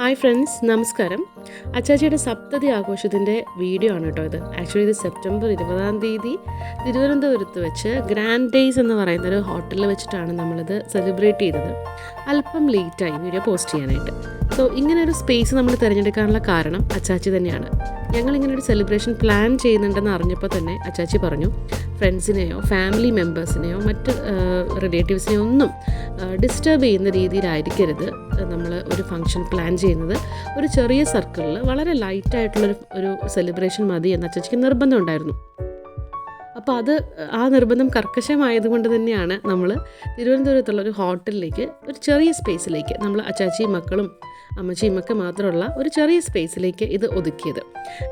Hi friends നമസ്കാരം. അച്ചാച്ചിയുടെ സപ്തതി ആഘോഷത്തിന്റെ video ആണ് കേട്ടോ ഇത്. ആക്ച്വലി ഇത് സെപ്റ്റംബർ ഇരുപതാം തീയതി തിരുവനന്തപുരത്ത് വെച്ച് ഗ്രാൻഡ് ഡേയ്സ് എന്ന് പറയുന്ന ഒരു ഹോട്ടലിൽ വെച്ചിട്ടാണ് നമ്മളിത് സെലിബ്രേറ്റ് ചെയ്തത്. അല്പം ലേറ്റായി വീഡിയോ പോസ്റ്റ് ചെയ്യാനായിട്ട്. സോ ഇങ്ങനെ ഒരു സ്പേസ് നമ്മൾ തിരഞ്ഞെടുക്കാനുള്ള കാരണം അച്ചാച്ചി തന്നെയാണ്. ഞങ്ങൾ ഇങ്ങനെ ഒരു സെലിബ്രേഷൻ പ്ലാൻ ചെയ്യുന്നുണ്ടെന്ന് അറിഞ്ഞപ്പോൾ തന്നെ അച്ചാച്ചി പറഞ്ഞു ഫ്രണ്ട്സിനെയോ ഫാമിലി മെമ്പേഴ്സിനെയോ മറ്റ് റിലേറ്റീവ്സിനെയോ ഒന്നും ഡിസ്റ്റർബ് ചെയ്യുന്ന രീതിയിലായിരിക്കരുത്. നമ്മൾ ഒരു ഫംഗ്ഷൻ പ്ലാൻ ചെയ്യുന്നത് ഒരു ചെറിയ സർക്കിളിൽ വളരെ ലൈറ്റായിട്ടുള്ളൊരു ഒരു സെലിബ്രേഷൻ മതി എന്ന അച്ചാച്ചിക്ക് നിർബന്ധം ഉണ്ടായിരുന്നു. അപ്പോൾ അത് ആ നിർബന്ധം കർക്കശമായതുകൊണ്ട് തന്നെയാണ് നമ്മൾ തിരുവനന്തപുരത്തുള്ള ഒരു ഹോട്ടലിലേക്ക് ഒരു ചെറിയ സ്പേസിലേക്ക് നമ്മൾ അച്ചാച്ചിയും മക്കളും അമ്മച്ചിയും ഒക്കെ മാത്രമുള്ള ഒരു ചെറിയ സ്പേസിലേക്ക് ഇത് ഒതുക്കിയത്.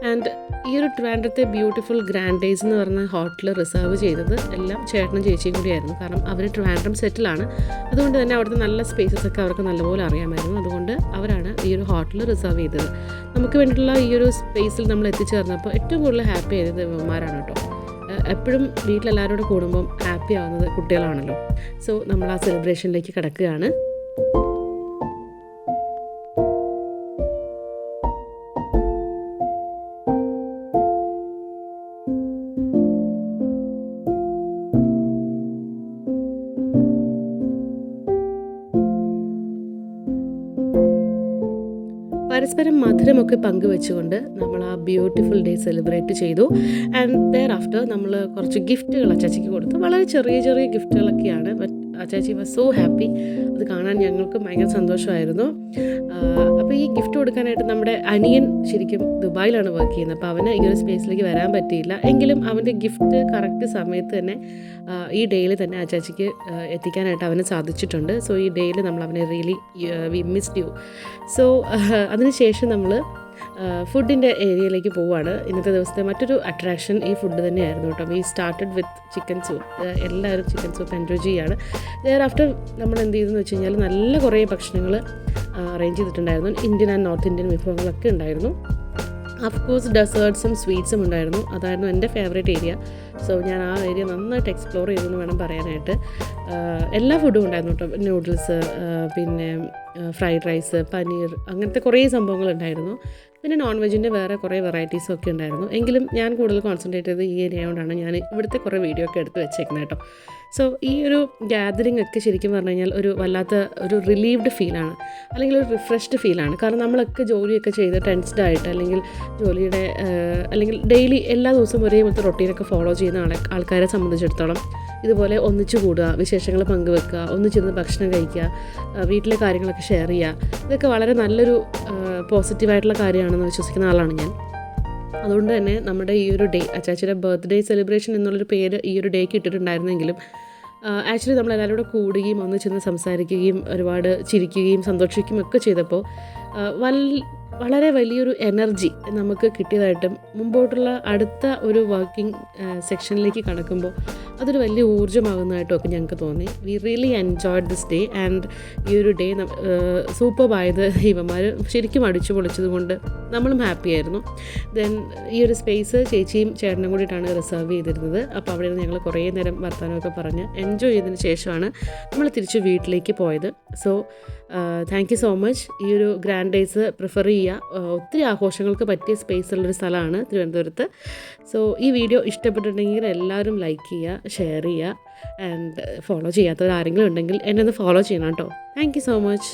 ആൻഡ് ഈ ഒരു ട്രിവാൻഡ്രത്തെ ബ്യൂട്ടിഫുൾ ഗ്രാൻഡേസ് എന്ന് പറഞ്ഞ ഹോട്ടൽ റിസർവ് ചെയ്തത് എല്ലാം ചേട്ടനും ചേച്ചിയും കൂടിയായിരുന്നു. കാരണം അവർ ട്രിവാൻഡ്രം സെറ്റിലാണ്. അതുകൊണ്ട് തന്നെ അവിടുത്തെ നല്ല സ്പേസസ് ഒക്കെ അവർക്ക് നല്ലപോലെ അറിയാമായിരുന്നു. അതുകൊണ്ട് അവരാണ് ഈ ഒരു ഹോട്ടൽ റിസർവ് ചെയ്തത്. നമുക്ക് വേണ്ടിയിട്ടുള്ള ഈ ഒരു സ്പേസിൽ നമ്മൾ എത്തിച്ചേർന്നപ്പോൾ ഏറ്റവും കൂടുതൽ ഹാപ്പി ആയത് ഇവന്മാരാണ് കേട്ടോ. എപ്പോഴും വീട്ടിലെല്ലാവരും കൂടെ കൂടുമ്പം ഹാപ്പി ആവുന്നത് കുട്ടികളാണല്ലോ. സോ നമ്മൾ ആ സെലിബ്രേഷനിലേക്ക് കിടക്കുകയാണ്. പരസ്പരം മധുരമൊക്കെ പങ്കുവെച്ചുകൊണ്ട് നമ്മൾ ആ ബ്യൂട്ടിഫുൾ ഡേ സെലിബ്രേറ്റ് ചെയ്തു. ആൻഡ് ദർ ആഫ്റ്റർ നമ്മൾ കുറച്ച് ഗിഫ്റ്റുകൾ അച്ചാച്ചിക്ക് കൊടുത്തു. വളരെ ചെറിയ ചെറിയ ഗിഫ്റ്റുകളൊക്കെയാണ് ബട്ട് അച്ചാച്ചി വാസ് സോ ഹാപ്പി അത് കാണാൻ ഞങ്ങൾക്കും ഭയങ്കര സന്തോഷമായിരുന്നു. അപ്പോൾ ഈ ഗിഫ്റ്റ് കൊടുക്കാനായിട്ട് നമ്മുടെ അനിയൻ ശരിക്കും ദുബായിലാണ് വർക്ക് ചെയ്യുന്നത്. അപ്പോൾ അവന് ഈ ഒരു സ്പേസിലേക്ക് വരാൻ പറ്റിയില്ല. എങ്കിലും അവന്റെ ഗിഫ്റ്റ് കറക്റ്റ് സമയത്ത് തന്നെ ഈ ഡേയിൽ തന്നെ അച്ചാച്ചിക്ക് എത്തിക്കാനായിട്ട് അവന് സാധിച്ചിട്ടുണ്ട്. സോ ഈ ഡേയിൽ നമ്മൾ അവനെ really we missed you so അതിനുശേഷം നമ്മൾ ഫുഡിന്റെ ഏരിയയിലേക്ക് പോവുകയാണ് ഇന്നത്തെ ദിവസത്തെ മറ്റൊരു അട്രാക്ഷൻ ഈ ഫുഡ് തന്നെയായിരുന്നു കേട്ടോ. We started with chicken soup എല്ലാവരും ചിക്കൻ സൂപ്പ് എൻജോയ് ചെയ്യുകയാണ് ദെയർ ആഫ്റ്റർ നമ്മൾ എന്ത് ചെയ്തെന്ന് വെച്ച് കഴിഞ്ഞാൽ നല്ല കുറേ ഭക്ഷണങ്ങൾ അറേഞ്ച് ചെയ്തിട്ടുണ്ടായിരുന്നു. ഇന്ത്യൻ ആൻഡ് നോർത്ത് ഇന്ത്യൻ വിഭവങ്ങളൊക്കെ ഉണ്ടായിരുന്നു. അഫ്കോഴ്സ് ഡെസേർട്ട്സും സ്വീറ്റ്സും ഉണ്ടായിരുന്നു. അതായിരുന്നു എന്റെ ഫേവറേറ്റ് ഏരിയ സോ ഞാൻ ആ ഏരിയ നന്നായിട്ട് എക്സ്പ്ലോർ ചെയ്തു എന്ന് വേണം പറയാനായിട്ട്. എല്ലാ ഫുഡും ഉണ്ടായിരുന്നു കേട്ടോ. നൂഡിൽസ് പിന്നെ ഫ്രൈഡ് റൈസ് പനീർ അങ്ങനത്തെ കുറേ സംഭവങ്ങളുണ്ടായിരുന്നു. പിന്നെ നോൺ വെജിന്റെ വേറെ കുറേ വെറൈറ്റീസും ഒക്കെ ഉണ്ടായിരുന്നു. എങ്കിലും ഞാൻ കൂടുതൽ കോൺസെൻട്രേറ്റ് ചെയ്തത് ഈ ഏരിയ കൊണ്ടാണ് ഞാൻ ഇവിടുത്തെ കുറേ വീഡിയോ ഒക്കെ എടുത്ത് വെച്ചേക്കുന്നത് കേട്ടോ. സോ ഈ ഒരു ഗ്യാതറിംഗ് ഒക്കെ ശരിക്കും പറഞ്ഞു കഴിഞ്ഞാൽ ഒരു വല്ലാത്ത ഒരു റിലീവ്ഡ് ഫീലാണ് അല്ലെങ്കിൽ ഒരു റിഫ്രഷ്ഡ് ഫീലാണ് കാരണം നമ്മളൊക്കെ ജോലിയൊക്കെ ചെയ്ത് ടെൻസ്ഡ് ആയിട്ട് അല്ലെങ്കിൽ ജോലിയുടെ അല്ലെങ്കിൽ ഡെയിലി എല്ലാ ദിവസവും ഒരേപോലത്തെ റൊട്ടീനൊക്കെ ഫോളോ ചെയ്യുന്ന ആളെ ആൾക്കാരെ സംബന്ധിച്ചിടത്തോളം ഇതുപോലെ ഒന്നിച്ചു കൂടുക വിശേഷങ്ങൾ പങ്കുവെക്കുക ഒന്നിച്ചിരുന്ന് ഭക്ഷണം കഴിക്കുക വീട്ടിലെ കാര്യങ്ങളൊക്കെ ഷെയർ ചെയ്യുക. ഇതൊക്കെ വളരെ നല്ലൊരു പോസിറ്റീവായിട്ടുള്ള കാര്യമാണെന്ന് വിശ്വസിക്കുന്ന ആളാണ് ഞാൻ. അതുകൊണ്ട് തന്നെ നമ്മുടെ ഈ ഒരു ഡേ അച്ചാച്ചിയുടെ ബർത്ത്ഡേ സെലിബ്രേഷൻ എന്നുള്ളൊരു പേര് ഈ ഒരു ഡേക്ക് ഇട്ടിട്ടുണ്ടായിരുന്നെങ്കിലും ആക്ച്വലി നമ്മൾ എല്ലാവരും കൂടെ കൂടുകയും ഒന്ന് ചെന്ന് സംസാരിക്കുകയും ഒരുപാട് ചിരിക്കുകയും സന്തോഷിക്കുകയും ഒക്കെ ചെയ്തപ്പോൾ വൽ വളരെ വലിയൊരു എനർജി നമുക്ക് കിട്ടിയതായിട്ടും മുമ്പോട്ടുള്ള അടുത്ത ഒരു വർക്കിംഗ് സെക്ഷനിലേക്ക് കടക്കുമ്പോൾ അതൊരു വലിയ ഊർജമാകുന്നതായിട്ടും ഒക്കെ ഞങ്ങൾക്ക് തോന്നി. We really enjoyed this day and ഈ ഒരു ഡേ സൂപ്പർബായത് ഇവന്മാർ ശരിക്കും അടിച്ചു പൊളിച്ചത് കൊണ്ട് നമ്മളും ഹാപ്പി ആയിരുന്നു. ദെൻ ഈ ഒരു സ്പേസ് ചേച്ചിയും ചേട്ടനും കൂടിയിട്ടാണ് റിസർവ് ചെയ്തിരുന്നത്. അപ്പോൾ അവിടെ നിന്ന് ഞങ്ങൾ കുറേ നേരം വർത്തമാനമൊക്കെ പറഞ്ഞ് എൻജോയ് ചെയ്തതിന് ശേഷമാണ് നമ്മൾ തിരിച്ച് വീട്ടിലേക്ക് പോയത്. So thank you so much ഈ ഒരു ഗ്രാൻഡ് ഡേയ്സ് പ്രിഫർ ചെയ്യുക. ഒത്തിരി ആഘോഷങ്ങൾക്ക് പറ്റിയ സ്പേസ് ഉള്ളൊരു സ്ഥലമാണ് തിരുവനന്തപുരത്ത്. സോ ഈ വീഡിയോ ഇഷ്ടപ്പെട്ടിട്ടുണ്ടെങ്കിൽ എല്ലാവരും ലൈക്ക് ചെയ്യുക ഷെയർ ചെയ്യുക ആൻഡ് ഫോളോ ചെയ്യാത്തവർ ആരെങ്കിലും ഉണ്ടെങ്കിൽ എന്നെ ഒന്ന് ഫോളോ ചെയ്യണം കേട്ടോ. Thank you so much